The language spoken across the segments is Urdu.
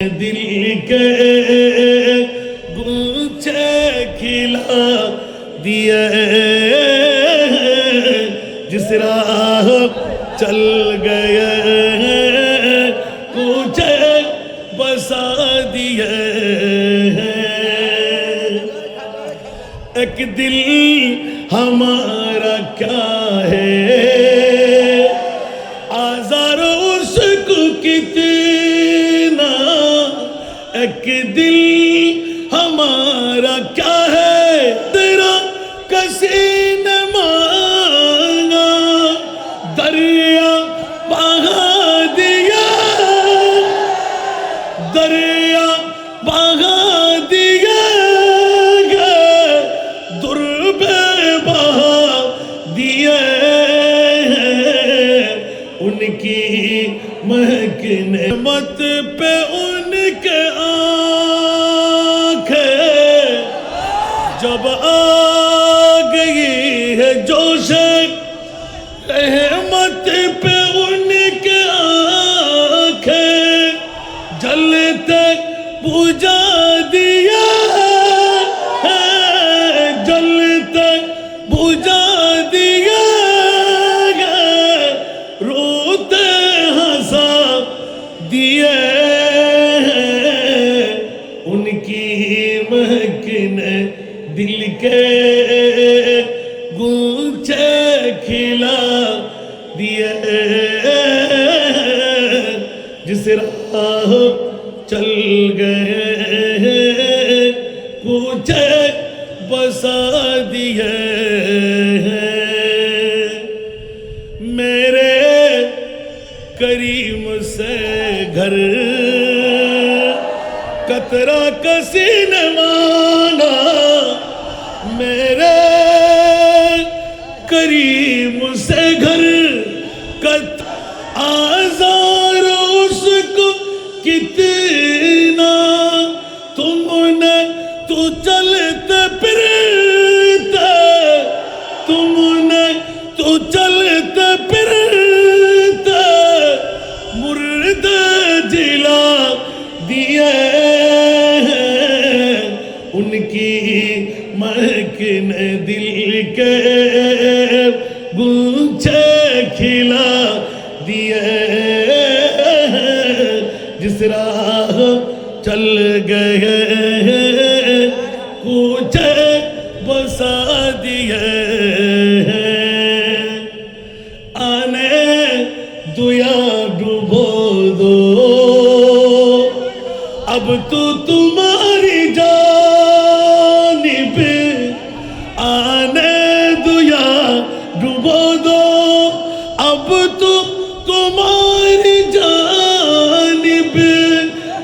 دل کے گونچے کھلا دیے، جس راہ چل گئے کوچے بسا دیے۔ ایک دل ہمارا کیا ہے؟ آزار اس کو کتنا ایک دل ان کی مہک نعمت پہ ان کے آنکھیں جب آ گئی ہے جوش رحمت پہ ان کے آنکھیں جلتے پوجا دیا ہے، جلتے پوجا دیا کے گونچے کھلا دیے، جس راہ چل گئے کوچے بسا دیے۔ میرے کریم سے گھر، کترا کسی نے کے گونچے کھلا دیے جس راہ چل گئے کوچے بسا دیے آنے دیا ڈوبو دو اب تو تمہاری جانب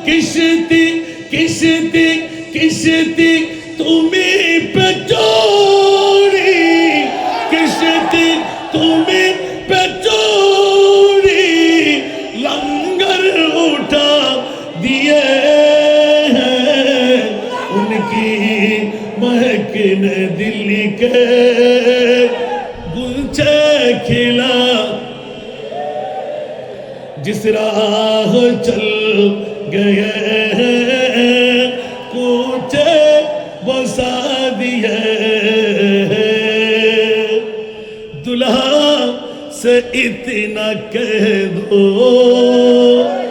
کشتی کشتی کشتی تمہیں پہ چوڑی کشتی تمہیں پہ چوڑی لنگر اٹھا دیے ہیں۔ ان کی مہک نے دل کے گنچے کھلا۔ جس راہ چل گئے کوچے بسا دیے دلہا سے اتنا کہہ دو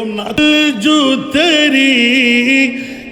বলুন না জু তেরি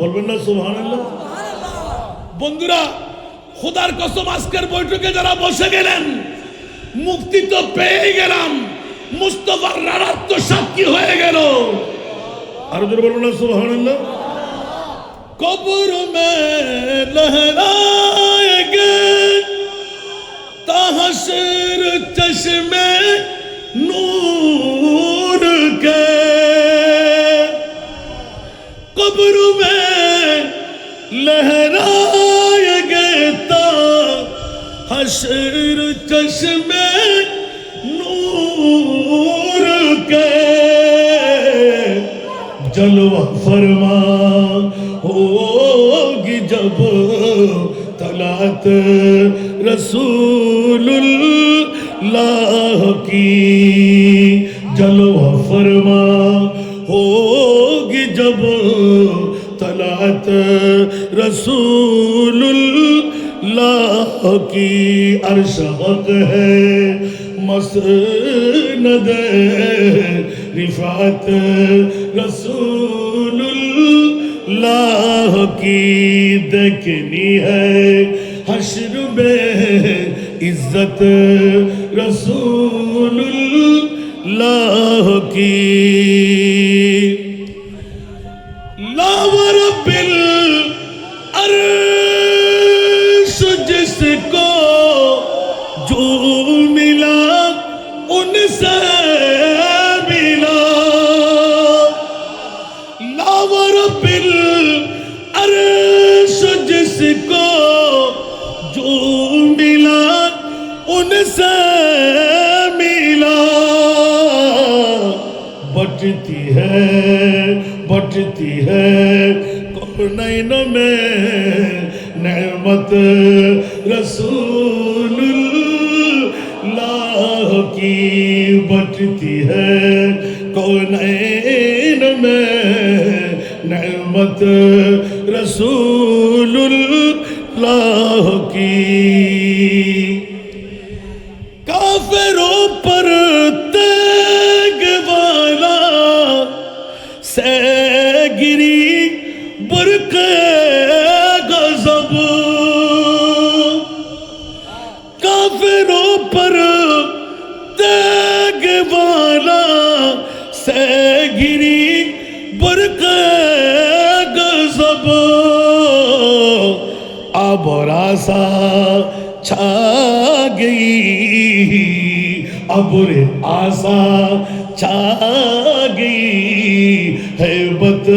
বলবেন না সুহান বন্ধুরা খোদার কসম আজকের বৈঠকে যারা বসে গেলেন মুক্তি তো পেয়ে গেলাম। মুস্তফার রানার তো সাক্ষী হয়ে গেল। আর জোর বলবেন না সুহান কবর মে লহরায়েগে তাহসির চশমে নূর কে। কবর মে لہرائیں گے تا حشر چشمے نور کے۔ جلوہ فرما ہوگی جب طلعت رسول اللہ کی۔ جلوہ فرما طلعت رسول اللہ کی عرش حق ہے مسند رفعت رسول اللہ کی دیکھنی ہے حشر بٹتی ہے بٹتی ہے کونین میں نعمت رسول اللہ کی بٹتی ہے کونین میں نعمت رسول اللہ کی برق غضب. کافروں پر تیگ والا سے گری برق غضب. اب آسا چھا گئی. ابر آسا چھا گئی. حیبت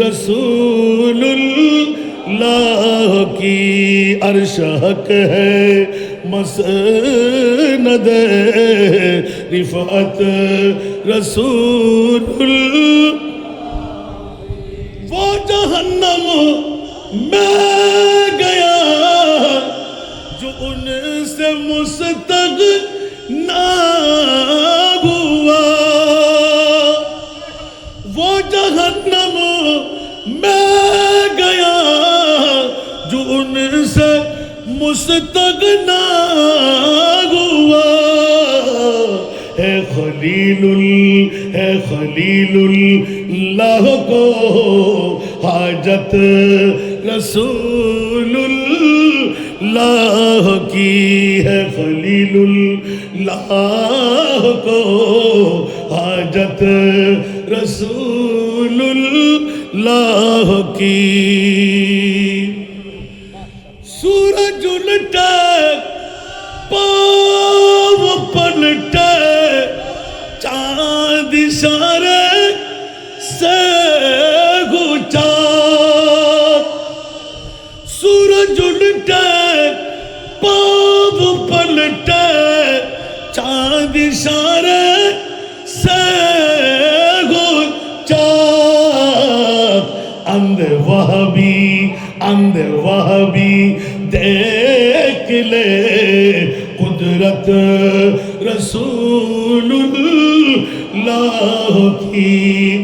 رسول اللہ کی عرش حق ہے، مسند رفعت رسول اللہ۔ وہ جہنم میں گیا، جو ان سے مستغ مستغنا ہوا ہے خلیل ال- ہے خلیل اللہ کو حاجت رسول اللہ کی ہے خلیل اللہ کو حاجت رسول اللہ کی سورج الٹے پاو پلٹے، چاند اشارے سے گچا سورج الٹے پاو پلٹے، چاند اشارے سے گچا اند وہبی اند وہبی، دیکھ لے গিলে কুদরত রসুল্লাহ কি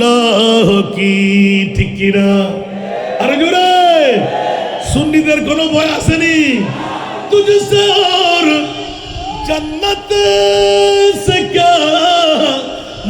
লাহ কি ঠিক কিনা আরে জোরে সুন্নিদের কোনো ভয় আসেনি তুজসে আর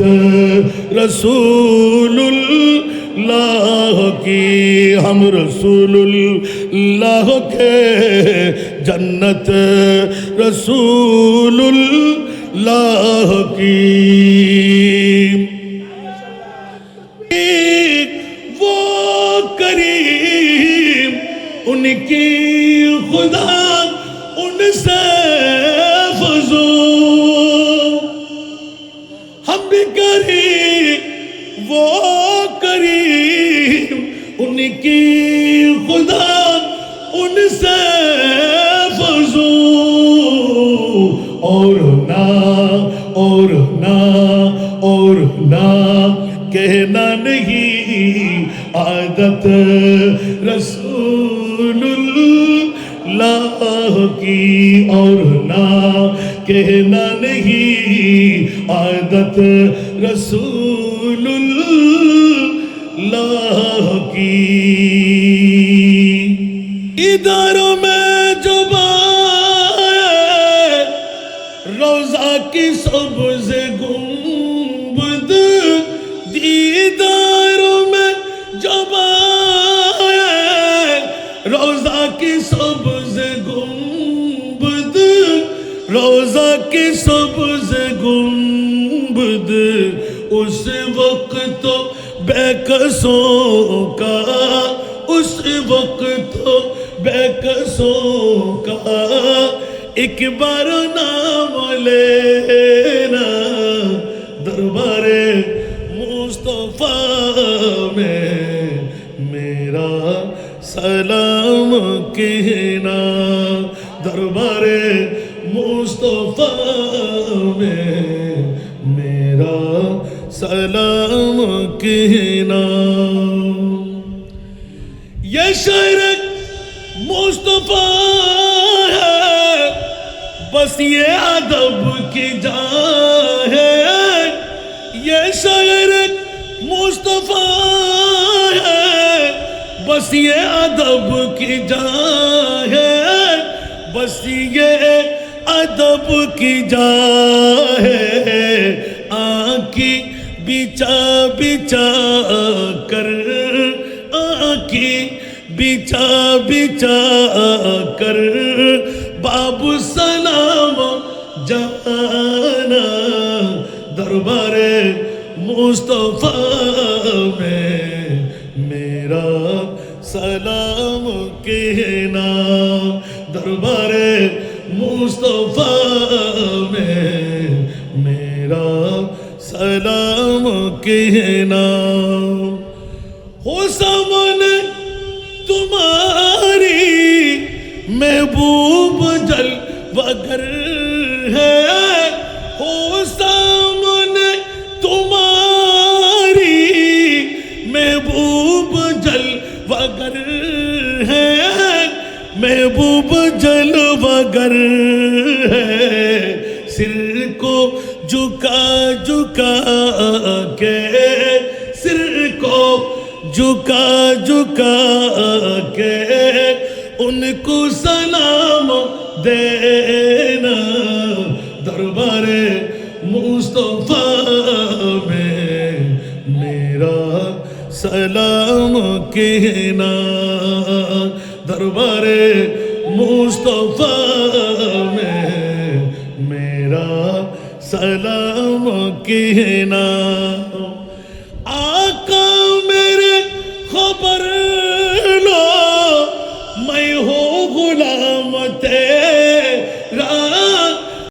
کے جنت رسول اللہ کی ہم رسول اللہ کے جنت رسول اللہ کی وہ کریم ان کی خدا ان سے ان کی خدا ان سے فضو، اور نہ اور نہ اور نہ، کہنا نہیں عادت رسول اللہ کی، اور نہ کہنا نہیں عادت رسول اللہ کی اداروں میں جو آئے روزہ کی سبز گنبد دیداروں میں جب آئے روزہ کی سبز گنبد روزہ کی سبز گنبد اس وقت تو بے کا، اس وقت تو بے کا۔ ایک بار نام لینا دربار مصطفیٰ میں، میرا سلام کہنا دربار مصطفیٰ میں، میرا سلام کہنا۔ یہ شعر مصطفیٰ ہے، بس یہ ادب کی جا ہے۔ یہ شعر مصطفیٰ ہے، بس یہ ادب کی جا ہے۔ بس یہ ادب کی جا ہے۔ آنکھی بچا بچا کر آنکھی بچا بچا کر بابو سلام جانا دربار مصطفیٰ میں میرا سلام کہنا دربار مصطفیٰ میں میرا سلام کہنا ہو سامنے تمہاری محبوب جل وگر ہے۔ ہو سامنے تمہاری محبوب جل وگر ہے۔ محبوب جل وگر ہے۔ سر کو جھکا جھکا کے سر کو جھکا جھکا کے ان کو سلام دینا دربار مصطفیٰ میں میرا سلام کہنا دربار مصطفیٰ میں میرا سلام کہنا